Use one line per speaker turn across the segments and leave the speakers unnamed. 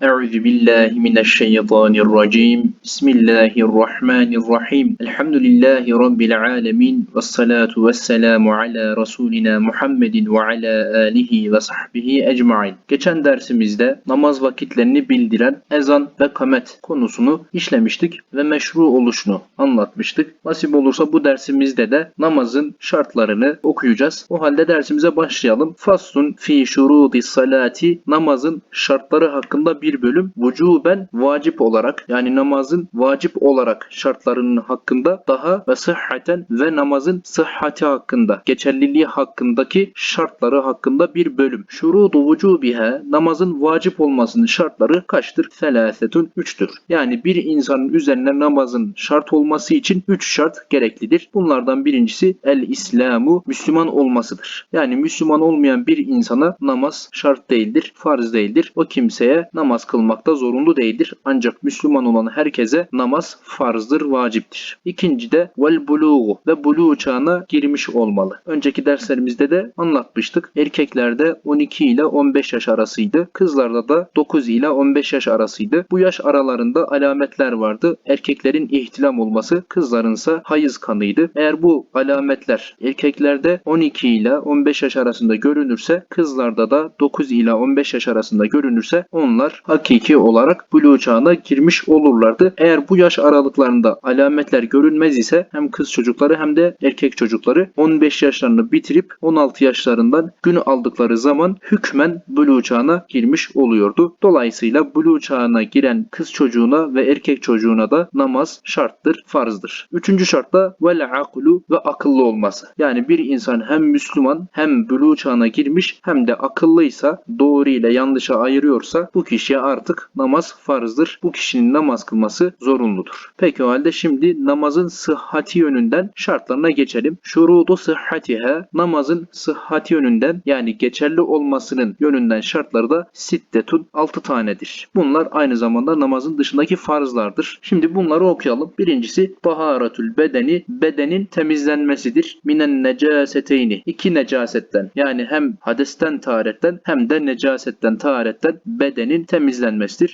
Euzu billahi mineşşeytanirracim. Bismillahirrahmanirrahim. Elhamdülillahi rabbil alamin ve salatu vesselamu ala rasulina Muhammedin ve ala alihi ve sahbihi ecmaîn. Geçen dersimizde namaz vakitlerini bildiren ezan ve kamet konusunu işlemiştik ve meşru oluşunu anlatmıştık. Nasip olursa bu dersimizde de namazın şartlarını okuyacağız. O halde dersimize başlayalım. Faslun fi şurudi salati namazın şartları hakkında bir bölüm. Vücuben vacip olarak yani namazın vacip olarak şartlarının hakkında daha ve sıhhaten ve namazın sıhhati hakkında geçerliliği hakkındaki şartları hakkında bir bölüm. Şurudu vücubiha namazın vacip olmasının şartları kaçtır? Selasetun 3'tür. Yani bir insanın üzerine namazın şart olması için 3 şart gereklidir. Bunlardan birincisi el İslamu Müslüman olmasıdır. Yani Müslüman olmayan bir insana namaz şart değildir, farz değildir. O kimseye namaz kılmakta zorunlu değildir. Ancak Müslüman olan herkese namaz farzdır, vaciptir. İkinci de vel buluğu ve buluğ çağına girmiş olmalı. Önceki derslerimizde de anlatmıştık. Erkeklerde 12 ile 15 yaş arasıydı. Kızlarda da 9 ile 15 yaş arasıydı. Bu yaş aralarında alametler vardı. Erkeklerin ihtilam olması, kızlarınsa hayız kanıydı. Eğer bu alametler erkeklerde 12 ile 15 yaş arasında görünürse, kızlarda da 9 ile 15 yaş arasında görünürse onlar hakiki olarak buluğ çağına girmiş olurlardı. Eğer bu yaş aralıklarında alametler görünmez ise hem kız çocukları hem de erkek çocukları 15 yaşlarını bitirip 16 yaşlarından gün aldıkları zaman hükmen buluğ çağına girmiş oluyordu. Dolayısıyla buluğ çağına giren kız çocuğuna ve erkek çocuğuna da namaz şarttır, farzdır. Üçüncü şart da vel aklu ve akıllı olması. Yani bir insan hem Müslüman hem buluğ çağına girmiş hem de akıllıysa doğru ile yanlışa ayırıyorsa bu artık namaz farzdır. Bu kişinin namaz kılması zorunludur. Peki o halde şimdi namazın sıhhati yönünden şartlarına geçelim. Şurudu sıhhatiha namazın sıhhati yönünden yani geçerli olmasının yönünden şartları da sittetun 6 tanedir. Bunlar aynı zamanda namazın dışındaki farzlardır. Şimdi bunları okuyalım. Birincisi taharatül bedeni bedenin temizlenmesidir. Minen necaseteyni iki necasetten yani hem hadesten taharetten hem de necasetten taharetten bedenin temizlenmesidir.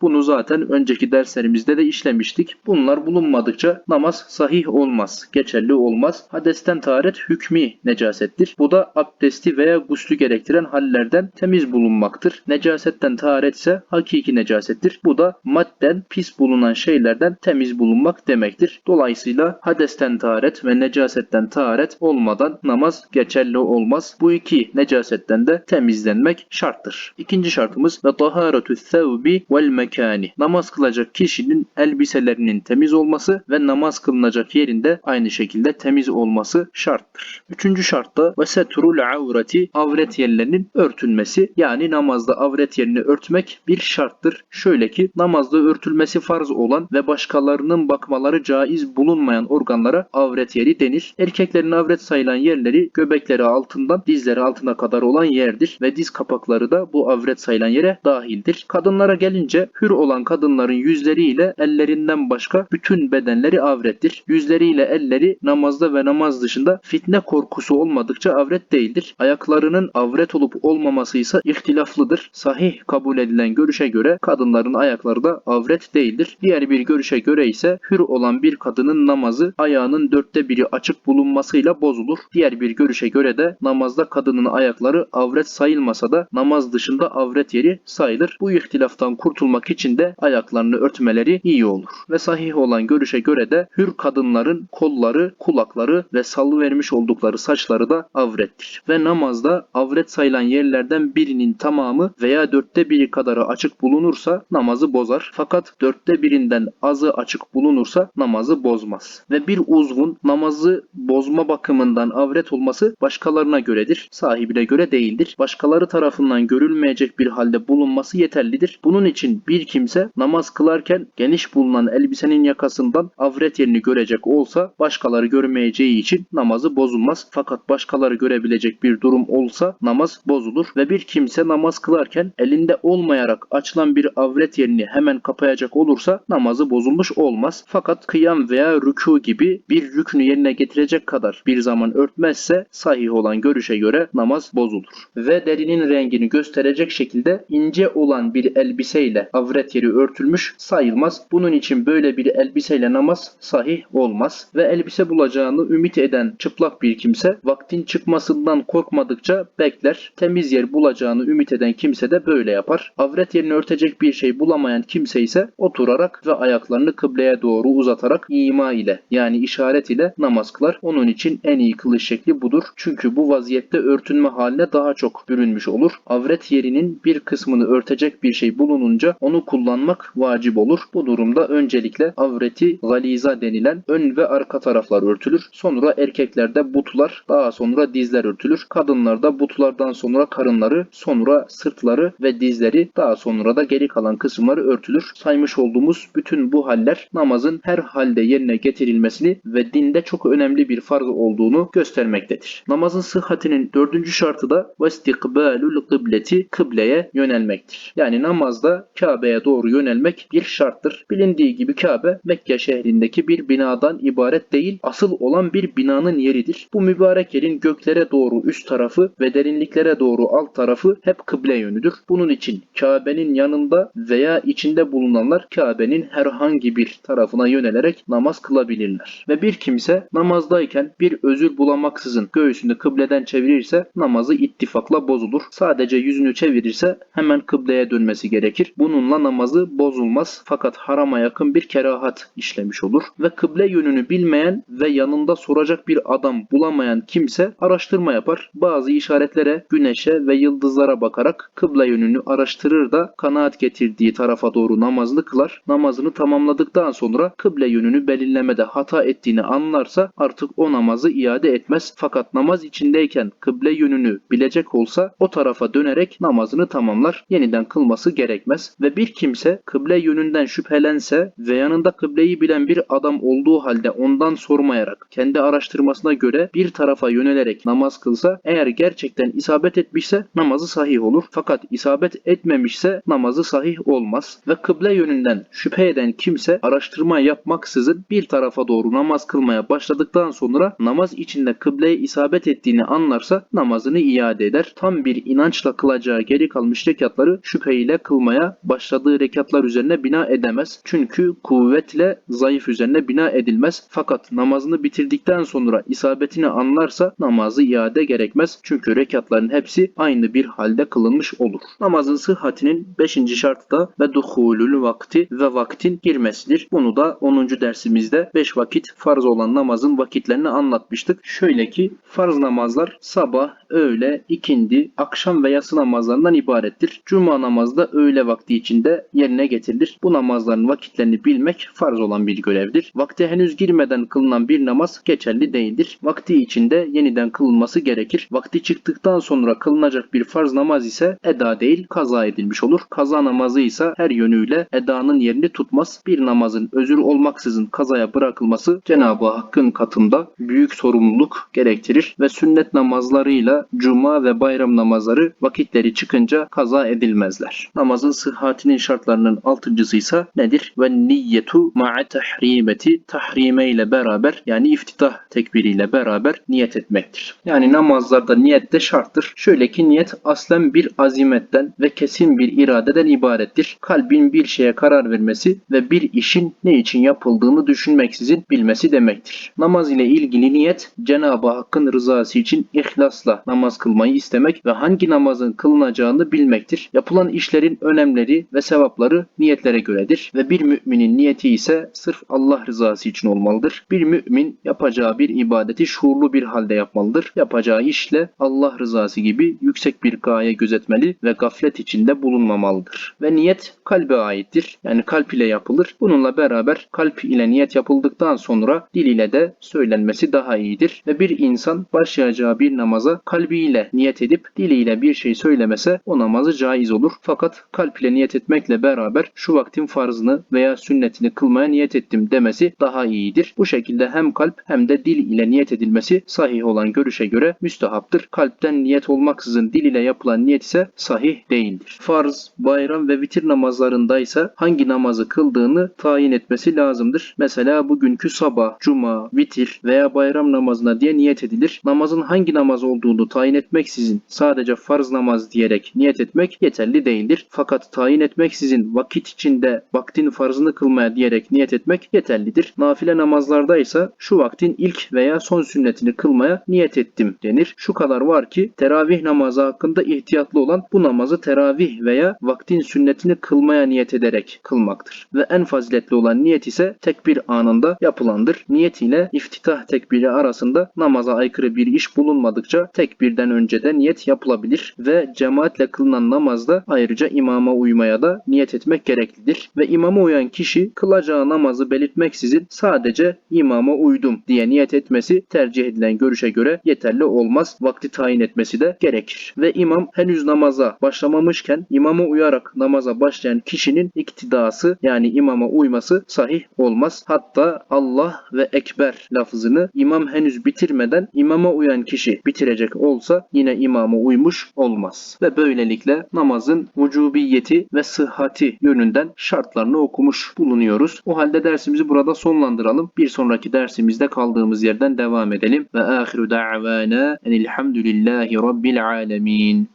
Bunu zaten önceki derslerimizde de işlemiştik. Bunlar bulunmadıkça namaz sahih olmaz, geçerli olmaz. Hadesten taharet hükmi necasettir. Bu da abdesti veya guslü gerektiren hallerden temiz bulunmaktır. Necasetten taharet ise hakiki necasettir. Bu da madden pis bulunan şeylerden temiz bulunmak demektir. Dolayısıyla hadesten taharet ve necasetten taharet olmadan namaz geçerli olmaz. Bu iki necasetten de temizlenmek şarttır. İkinci şartımız ve taharetü thevbi vel mekani. Namaz kılacak kişinin elbiselerinin temiz olması ve namaz kılınacak yerinde aynı şekilde temiz olması şarttır. Üçüncü şartta ve setrul avreti avret yerlerinin örtülmesi yani namazda avret yerini örtmek bir şarttır. Şöyle ki namazda örtülmesi farz olan ve başkalarının bakmaları caiz bulunmayan organlara avret yeri denir. Erkeklerin avret sayılan yerleri göbekleri altından dizleri altına kadar olan yerdir ve diz kapakları da bu avret sayılan yere dahildir. Kadınlara gelince hür olan kadınların yüzleriyle ellerinden başka bütün bedenleri avrettir. Yüzleriyle elleri namazda ve namaz dışında fitne korkusu olmadıkça avret değildir. Ayaklarının avret olup olmaması ise ihtilaflıdır. Sahih kabul edilen görüşe göre kadınların ayakları da avret değildir. Diğer bir görüşe göre ise hür olan bir kadının namazı ayağının dörtte biri açık bulunmasıyla bozulur. Diğer bir görüşe göre de namazda kadının ayakları avret sayılmasa da namaz dışında avret yeri sayılır. Bu ihtilaftan kurtulmak için de ayaklarını örtmeleri iyi olur. Ve sahih olan görüşe göre de hür kadınların kolları, kulakları ve salıvermiş oldukları saçları da avrettir. Ve namazda avret sayılan yerlerden birinin tamamı veya dörtte biri kadarı açık bulunursa namazı bozar. Fakat dörtte birinden azı açık bulunursa namazı bozmaz. Ve bir uzvun namazı bozma bakımından avret olması başkalarına göredir. Sahibine göre değildir. Başkaları tarafından görülmeyecek bir halde bulunması yeterlidir. Bunun için bir kimse namaz kılarken geniş bulunan elbisenin yakasından avret yerini görecek olsa başkaları görmeyeceği için namazı bozulmaz. Fakat başkaları görebilecek bir durum olsa namaz bozulur ve bir kimse namaz kılarken elinde olmayarak açılan bir avret yerini hemen kapayacak olursa namazı bozulmuş olmaz. Fakat kıyam veya rükû gibi bir rüknü yerine getirecek kadar bir zaman örtmezse sahih olan görüşe göre namaz bozulur. Ve derinin rengini gösterecek şekilde ince olan bir elbiseyle avret yeri örtülmüş sayılmaz. Bunun için böyle bir elbiseyle namaz sahih olmaz. Ve elbise bulacağını ümit eden çıplak bir kimse vaktin çıkmasından korkmadıkça bekler. Temiz yer bulacağını ümit eden kimse de böyle yapar. Avret yerini örtecek bir şey bulamayan kimse ise oturarak ve ayaklarını kıbleye doğru uzatarak ima ile yani işaret ile namaz kılar. Onun için en iyi kılış şekli budur. Çünkü bu vaziyette örtünme haline daha çok bürünmüş olur. Avret yerinin bir kısmını örtecek bir şey bulununca onu kullanmak vacip olur. Bu durumda öncelikle avreti galiza denilen ön ve arka taraflar örtülür. Sonra erkeklerde butlar, daha sonra dizler örtülür. Kadınlarda butlardan sonra karınları, sonra sırtları ve dizleri, daha sonra da geri kalan kısımları örtülür. Saymış olduğumuz bütün bu haller namazın her halde yerine getirilmesini ve dinde çok önemli bir farz olduğunu göstermektedir. Namazın sıhhatinin dördüncü şartı da vestikbalul kıbleti kıbleye yönelmektir. Yani namazda Kabe'ye doğru yönelmek bir şarttır. Bilindiği gibi Kabe Mekke şehrindeki bir binadan ibaret değil, asıl olan bir binanın yeridir. Bu mübarek yerin göklere doğru üst tarafı ve derinliklere doğru alt tarafı hep kıble yönüdür. Bunun için Kabe'nin yanında veya içinde bulunanlar Kabe'nin herhangi bir tarafına yönelerek namaz kılabilirler. Ve bir kimse namazdayken bir özür bulamaksızın göğsünü kıbleden çevirirse namazı ittifakla bozulur. Sadece yüzünü çevirirse hemen kıbleye dönmesi gerekir. Bununla namazı bozulmaz fakat harama yakın bir kerahat işlemiş olur. Ve kıble yönünü bilmeyen ve yanında soracak bir adam bulamayan kimse araştırma yapar. Bazı işaretlere, güneşe ve yıldızlara bakarak kıble yönünü araştırır da kanaat getirdiği tarafa doğru namazını kılar. Namazını tamamladıktan sonra kıble yönünü belirlemede hata ettiğini anlarsa artık o namazı iade etmez. Fakat namaz içindeyken kıble yönünü bilecek olsa o tarafa dönerek namazını tamamlar. Yeniden kılması gerekmez. Ve bir kimse kıble yönünden şüphelense ve yanında kıbleyi bilen bir adam olduğu halde ondan sormayarak kendi araştırmasına göre bir tarafa yönelerek namaz kılsa eğer gerçekten isabet etmişse namazı sahih olur. Fakat isabet etmemişse namazı sahih olmaz. Ve kıble yönünden şüphe eden kimse araştırma yapmaksızın bir tarafa doğru namaz kılmaya başladıktan sonra namaz içinde kıbleye isabet ettiğini anlarsa namazını iade eder. Tam bir inançla kılacağı geri kalmış rekatları şüpheyle kılmaya başladığı rekatlar üzerine bina edemez. Çünkü kuvvetle zayıf üzerine bina edilmez. Fakat namazını bitirdikten sonra isabetini anlarsa namazı iade gerekmez. Çünkü rekatların hepsi aynı bir halde kılınmış olur. Namazın sıhhatinin 5. şartı da ve duhulül vakti ve vaktin girmesidir. Bunu da 10. dersimizde 5 vakit farz olan namazın vakitlerini anlatmıştık. Şöyle ki farz namazlar sabah, öğle, ikindi, akşam ve yatsı namazlarından ibarettir. Cuma namazı da öğle vakti içinde yerine getirilir. Bu namazların vakitlerini bilmek farz olan bir görevdir. Vakti henüz girmeden kılınan bir namaz geçerli değildir. Vakti içinde yeniden kılınması gerekir. Vakti çıktıktan sonra kılınacak bir farz namaz ise eda değil kaza edilmiş olur. Kaza namazı ise her yönüyle edanın yerini tutmaz. Bir namazın özür olmaksızın kazaya bırakılması Cenab-ı Hakk'ın katında büyük sorumluluk gerektirir ve sünnet namazlarıyla cuma ve bayram namazları vakitleri çıkınca kaza edilmezler. Namazın sıhhatinin şartlarının altıncısı ise nedir? Ve niyetu ma'a tahrimeti tahrime ile beraber yani iftitah tekbiriyle beraber niyet etmektir. Yani namazlarda niyet de şarttır. Şöyle ki niyet aslen bir azimetten ve kesin bir iradeden ibarettir. Kalbin bir şeye karar vermesi ve bir işin ne için yapıldığını düşünmeksizin bilmesi demektir. Namaz ile ilgili niyet Cenab-ı Hakk'ın rızası için ihlasla namaz kılmayı istemek ve hangi namazın kılınacağını bilmektir. Yapılan işlerin önemleri ve sevapları niyetlere göredir ve bir müminin niyeti ise sırf Allah rızası için olmalıdır. Bir mümin yapacağı bir ibadeti şuurlu bir halde yapmalıdır. Yapacağı işle Allah rızası gibi yüksek bir gaye gözetmeli ve gaflet içinde bulunmamalıdır. Ve niyet kalbe aittir. Yani kalp ile yapılır. Bununla beraber kalp ile niyet yapıldıktan sonra dil ile de söylenmesi daha iyidir. Ve bir insan başlayacağı bir namaza kalbiyle niyet edip diliyle bir şey söylemese o namazı caiz olur. Fakat kalp ile niyet etmekle beraber şu vaktin farzını veya sünnetini kılmaya niyet ettim demesi daha iyidir. Bu şekilde hem kalp hem de dil ile niyet edilmesi sahih olan görüşe göre müstehaptır. Kalpten niyet olmaksızın dil ile yapılan niyet ise sahih değildir. Farz, bayram ve vitir namazlarındaysa hangi namazı kıldığını tayin etmesi lazımdır. Mesela bugünkü sabah, cuma, vitir veya bayram namazına diye niyet edilir. Namazın hangi namaz olduğunu tayin etmeksizin sadece farz namaz diyerek niyet etmek yeterli değildir. Fakat tayin etmeksizin vakit içinde vaktin farzını kılmaya diyerek niyet etmek yeterlidir. Nafile namazlarda ise şu vaktin ilk veya son sünnetini kılmaya niyet ettim denir. Şu kadar var ki teravih namazı hakkında ihtiyatlı olan bu namazı teravih veya vaktin sünnetini kılmaya niyet ederek kılmaktır. Ve en faziletli olan niyet ise tekbir anında yapılandır. Niyet ile iftitah tekbiri arasında namaza aykırı bir iş bulunmadıkça tekbirden önce de niyet yapılabilir ve cemaatle kılınan namazda ayrıca imama uymaya da niyet etmek gereklidir. Ve imama uyan kişi kılacağı namazı belirtmeksizin sadece imama uydum diye niyet etmesi tercih edilen görüşe göre yeterli olmaz. Vakti tayin etmesi de gerekir. Ve imam henüz namaza başlamamışken imama uyarak namaza başlayan kişinin iktidası yani imama uyması sahih olmaz. Hatta Allah ve Ekber lafzını imam henüz bitirmeden imama uyan kişi bitirecek olsa yine imama uymuş olmaz. Ve böylelikle namazın vücubiyeti ve sıhhati yönünden şartlarını okumuş bulunuyoruz. O halde dersimizi burada sonlandıralım. Bir sonraki dersimizde kaldığımız yerden devam edelim. Ve ahiru da'vana enilhamdülillahi rabbil alemin.